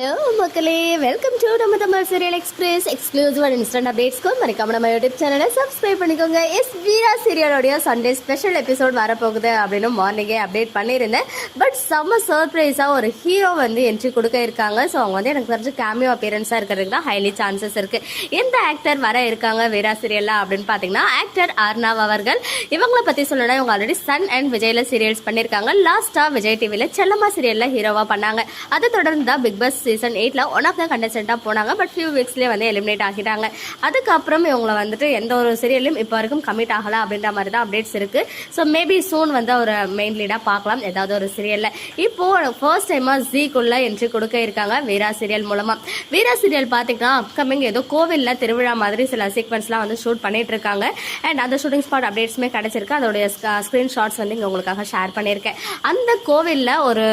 Hello மக்களே. Welcome to நம்ம Tamil serial express exclusive and instant அப்டேட்ஸ்க்கு மறக்காம நம்ம யூடியூப் சேனலை சப்ஸ்கிரைப் பண்ணிக்கோங்க. எஸ் வீரா சீரியலோடைய சண்டே ஸ்பெஷல் எபிசோட் வரப்போகுது அப்படின்னு மார்னிங்கே அப்டேட் பண்ணியிருந்தேன். பட் செம்ம சர்ப்ரைஸாக ஒரு ஹீரோ வந்து என்ட்ரி கொடுக்க இருக்காங்க. ஸோ அவங்க வந்து எனக்கு தெரிஞ்சு கேமியோ அப்பியரன்ஸாக இருக்கிறதுக்கு தான் ஹைலி சான்சஸ் இருக்குது எந்த ஆக்டர் வர இருக்காங்க வீரா சீரியலில் அப்படின்னு பார்த்தீங்கன்னா ஆக்டர் அர்ணவ் அவர்கள். இவங்களை பற்றி சொல்லணும்னா இவங்க ஆல்ரெடி சன் அண்ட் விஜயில் சீரியல்ஸ் பண்ணியிருக்காங்க. லாஸ்ட்டாக விஜய் டிவியில் செல்லம்மா சீரியலில் ஹீரோவாக பண்ணாங்க. அதை தொடர்ந்து தான் பிக் பாஸ் சீசன் எயிட்டில் ஒன் ஆஃப் த கண்டஸ்டண்ட்டாக போனாங்க. பட் ஃபியூ வீக்ஸ்லேயே வந்து எலிமினேட் ஆகிட்டாங்க. அதுக்கப்புறம் இவங்களை வந்துட்டு எந்த ஒரு சீரியலையும் இப்போ வரைக்கும் கமிட் ஆகலை அப்படின்ற மாதிரி தான் அப்டேட்ஸ் இருக்குது ஸோ மேபி சூன் வந்து ஒரு மெயின் லீடாக பார்க்கலாம். ஏதாவது ஒரு சீரியலில் இப்போது ஃபர்ஸ்ட் டைமாக ஜீக்குள்ளே என்ட்ரி கொடுக்க இருக்காங்க வீரா சீரியல் மூலமாக வீரா சீரியல் பார்த்தீங்கன்னா அப்கமிங் ஏதோ கோவிலில் திருவிழா மாதிரி சில சீக்வன்ஸ்லாம் வந்து ஷூட் பண்ணிட்டு இருக்காங்க. அண்ட் அந்த ஷூட்டிங் ஸ்பாட் அப்டேட்ஸுமே கிடச்சிருக்கு. அதோடைய ஸ்க்ரீன்ஷாட்ஸ் வந்து இங்கே உங்களுக்காக ஷேர் பண்ணியிருக்கேன். அந்த கோவிலில் ஒரு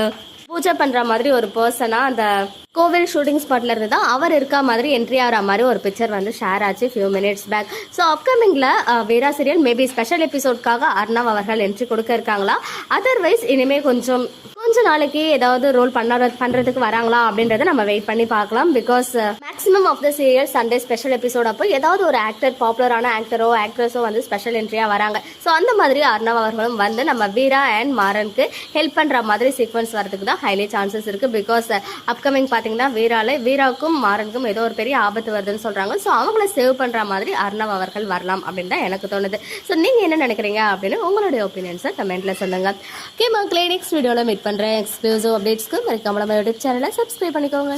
பூஜை பண்ற மாதிரி ஒரு பர்சனா அந்த கோவில் ஷூட்டிங் ஸ்பாட்ல இருந்து தான் அவர் இருக்க மாதிரி என்ட்ரி ஆகிற மாதிரி ஒரு பிக்சர் வந்து ஷேர் ஆச்சு ஃபியூ மினிட்ஸ் பேக் ஸோ அப்கமிங்ல வீரா சீரியல் மேபி ஸ்பெஷல் எபிசோட்காக அர்ணவ் அவர்கள் என்ட்ரி கொடுக்க இருக்காங்களா? அதர்வைஸ் இனிமே கொஞ்சம் கொஞ்ச நாளைக்கு ஏதாவது ரோல் பண்ண பண்றதுக்கு வராங்களா அப்படின்றத நம்ம வெயிட் பண்ணி பார்க்கலாம். Because maximum of the serial Sunday special episode அப்போ ஏதாவது ஒரு ஆக்டர் பாப்புலரான ஆக்டரோ ஆக்ட்ரஸோ வந்து ஸ்பெஷல் என்ட்ரியாக வராங்க. ஸோ அந்த மாதிரி அர்ணவ் அவர்களும் வந்து நம்ம வீரா அண்ட் மாறனுக்கு ஹெல்ப் பண்ணுற மாதிரி சீக்வன்ஸ் வரதுக்கு தான் ஹைலி சான்சஸ் இருக்குது பிகாஸ் அப்கமிங் uh, பார்த்தீங்கன்னா வீரால வீராவுக்கும் மாறனுக்கும் ஏதோ ஒரு பெரிய ஆபத்து வருதுன்னு சொல்கிறாங்க ஸோ அவங்கள சேவ் பண்ணுற மாதிரி அர்ணவ் அவர்கள் வரலாம் அப்படின்னு தான் எனக்கு தோணுது. ஸோ நீங்கள் என்ன நினைக்கிறீங்க அப்படின்னு உங்களுடைய ஒப்பீனியன்ஸை கமெண்ட்ல சொல்லுங்க. ஓகே மக்களே நெக்ஸ்ட் வீடியோவில் மீட் பண்ணுறேன் எக்ஸ்க்ளூசிவ் அப்டேட்ஸ்க்கு மறக்காம நம்ம யூடியூப் சேனலை சப்ஸ்கிரைப் பண்ணிக்கோங்க.